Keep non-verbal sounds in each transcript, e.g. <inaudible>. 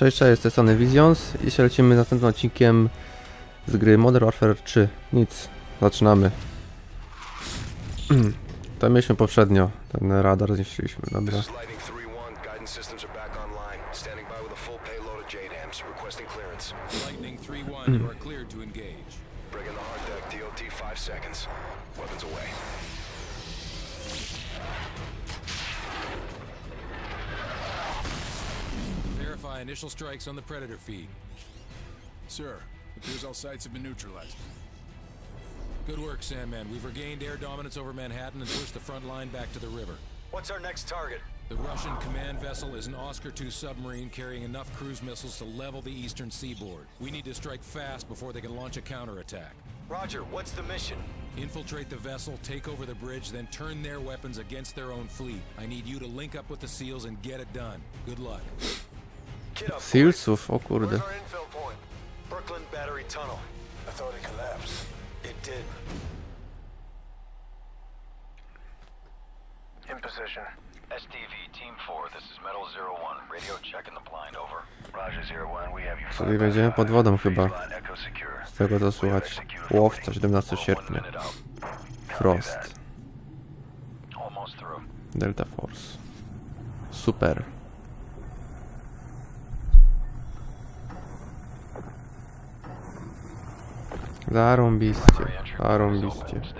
Cześć, cześć, z strony Visions i się lecimy z następnym odcinkiem z gry Modern Warfare 3. Nic, zaczynamy. <clears throat> To mieliśmy poprzednio, ten radar zniszczyliśmy, dobra. This is Lightning 3-1. Guidance systems are back online. Standing by with a full payload of JDAMs. Requesting clearance. Lightning 3-1, you are cleared to engage. Bringing the hard deck. DOT 5 seconds. Weapons away. Verify initial strikes on the Predator feed. Sir, appears all sites have been neutralized. Good work, Sandman. We've regained air dominance over Manhattan and pushed the front line back to the river. What's our next target? The Russian command vessel is an Oscar II submarine carrying enough cruise missiles to level the eastern seaboard. We need to strike fast before they can launch a counterattack. Roger, what's the mission? Infiltrate the vessel, take over the bridge, then turn their weapons against their own fleet. I need you to link up with the SEALs and get it done. Good luck. Sealsów, o kurde. our infill point? Brooklyn Battery Tunnel. I thought it collapsed. It did. In position. STV, Team 4, this is Metal Zero One. Radio checking the blind, over. Roger, Zero One, we have you Czyli będziemy pod wodą chyba. Z tego co słychać. Łowca 17 sierpnia. Frost. Almost through. Delta Force. Super. Zarąbiście, Primary entry point is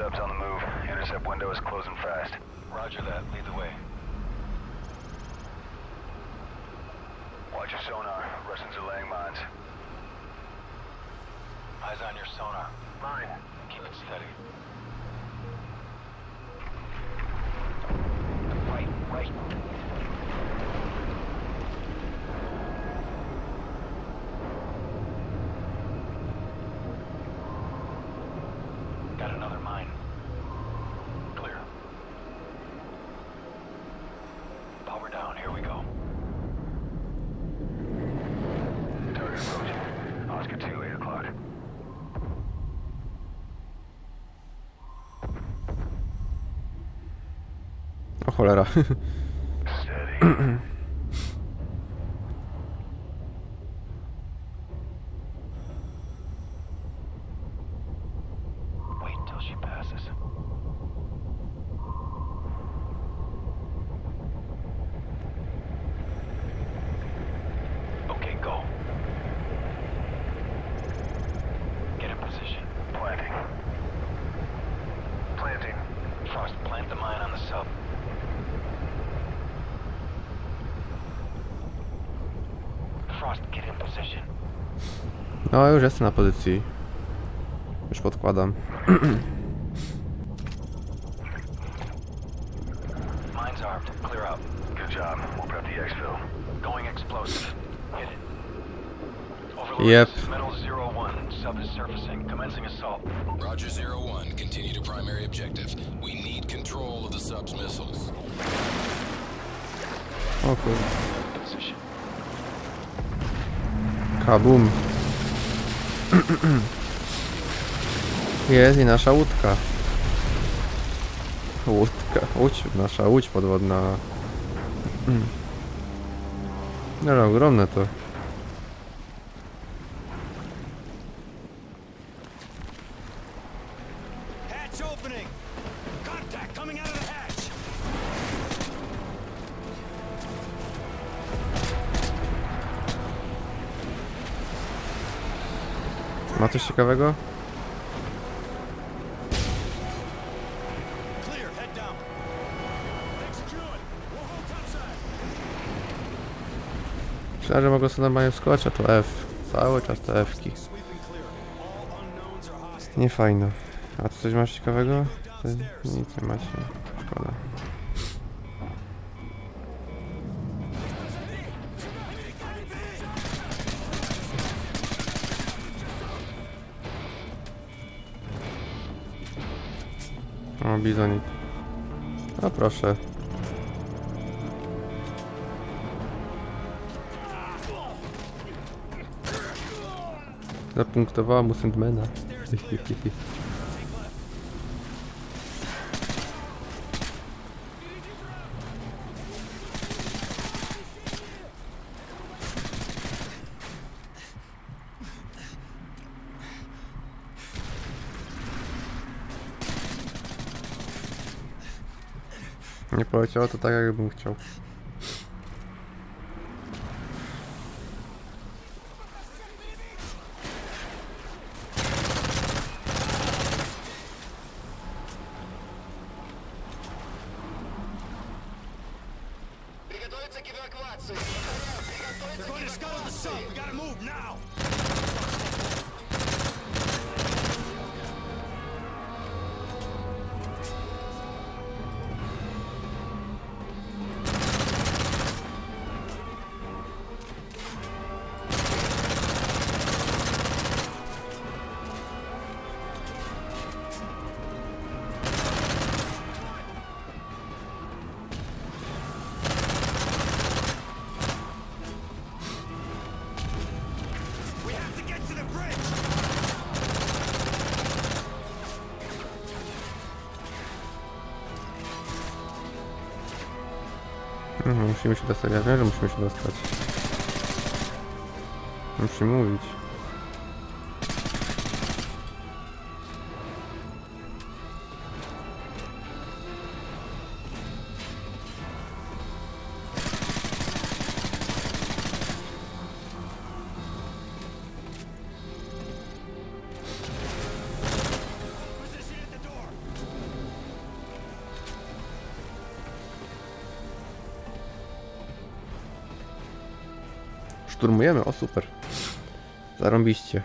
Subs on the move. Intercept window is closing fast. Roger that. Lead the way. Watch your sonar. Russians are laying mines. Eyes on your sonar. Mine. Keep it steady. Power down, here we go. Target approaching. Oscar 2, 8 o'clock. O cholera. <laughs> Steady. <clears throat> No, już jestem na pozycji. Już podkładam. <clears throat> Mine's armed. Clear out. Good job. We'll prep the exfil. Going explosive. Hit it. Overlord, Yep. Metal Zero One. Sub is surfacing. Commencing assault. Roger Zero One, continue to primary objective. We need control of the sub's missiles. O kurde. Position. Kabum. Есть наша утка. Утка. Уч, наша уч подводная. Наверное, огромная то. Hatch opening. Contact coming out of the hatch. Ma coś ciekawego? Myślałem, że mogę sobie normalnie wskoczyć, a to F. Cały czas te F-ki. Sweeping clear. All unknowns are hostile. Nie fajno. A tu coś masz ciekawego? To nic nie macie. Szkoda. O, bizonik. A proszę. Zapunktowała mu Sandmana. <laughs> Nie poleciało to tak, jakbym chciał. Musimy się dostać. Ja wiem, że musimy się dostać. Musimy mówić. Szturmujemy, o super. Zarąbiście.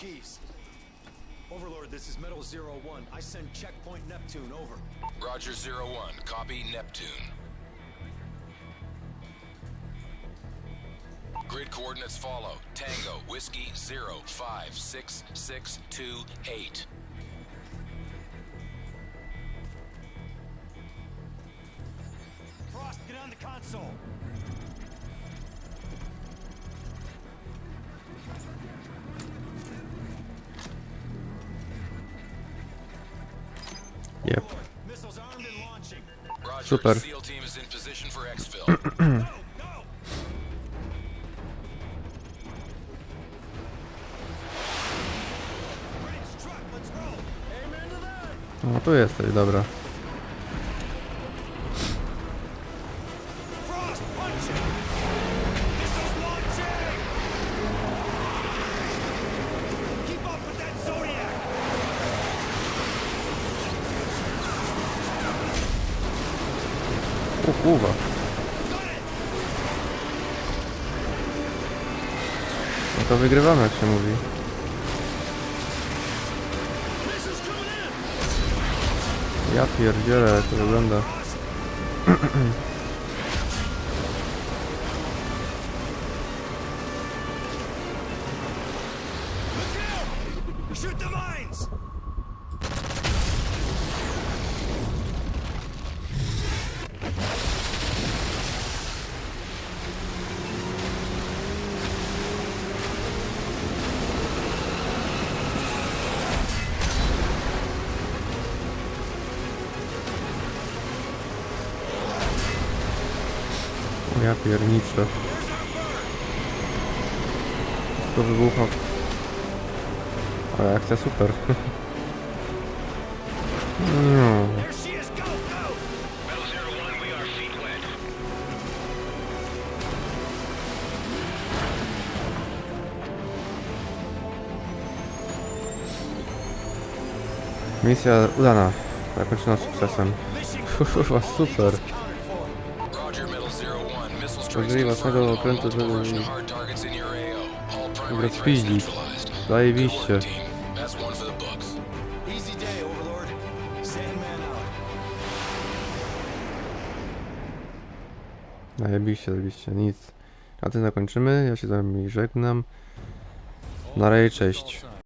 Keys. Overlord, this is Metal Zero One. I send checkpoint Neptune. Over. Roger, Zero One. Copy Neptune. Grid coordinates follow. Tango, Whiskey, zero, five, six, six, two, eight. Frost, get on the console. That. No tu jesteś, dobra. It! No to wygrywamy, jak się mówi. Ja pierdzielę, jak to wygląda. <clears throat> Ja pierniczę. To wybucha. Ale akcja super. <laughs> No. Misja udana. Zakończona sukcesem. Kurwa, <laughs> super. Użyj własnego okrętu, żeby rozpiździć. Zajebiście. Zajebiście, zajebiście. Nic. Na tym zakończymy. Ja się z wami żegnam. Na razie, cześć.